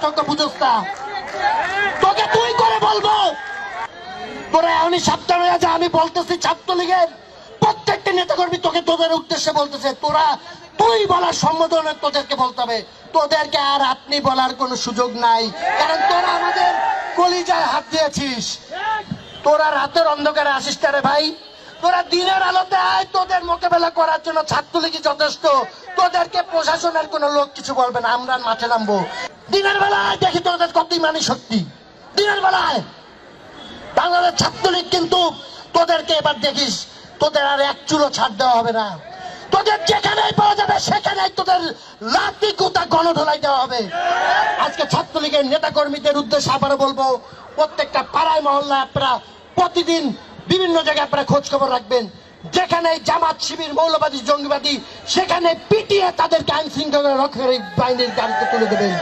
পার্থক্য বুঝোস তোকে তুই করে বলব। তোরা এমনই সাবধান হয়ে আমি বলতেছি ছাত্রলীগের প্রত্যেকটা নেতা কর্মী তোকে তোদের উদ্দেশ্যে বলতেছে। তোরা তুই বলার সম্বোধনে তোদেরকে বলতে হবে। তোদেরকে আর আপনি বলার কোনো সুযোগ নাই। কারণ তোরা আমাদের কলিজায় হাত দিয়েছিস। তোরা রাতের অন্ধকারে আসিস না রে ভাই। তোরা দিনের আলোতে আয়, তোদের মোকাবেলা করার জন্য ছাত্রলীগই যথেষ্ট। তোদেরকে প্রশাসনের কোনো লোক কিছু বলবে না, আমরা মাঠে নামবো। দিনের বেলায় দেখি তোদের কত ইমানি শক্তি। দিনের বেলায়। বাংলাদেশ ছাত্রলীগ কিন্তু তোদেরকে এবার দেখিস, তোদের আর এক চুলো ছাড় দেওয়া হবে না। তোদের যেখানেই পাওয়া যাবে, সেখানেই তোদের লাতি কুতা গণধোলাই দেওয়া হবে। আজকে ছাত্রলীগের নেতা কর্মীদের উদ্দেশ্যে আবার বলব, প্রত্যেকটা পাড়ায়, মহল্লায় আপনারা প্রতিদিন বিভিন্ন জায়গায় আপনারা খোঁজ খবর রাখবেন। যেখানে জামাত শিবির, মৌলবাদী, জঙ্গিবাদী, সেখানে পিটিয়ে তাদেরকে আইন শৃঙ্খলা রক্ষাকারী বাহিনীর গাড়িতে তুলে দেবেন।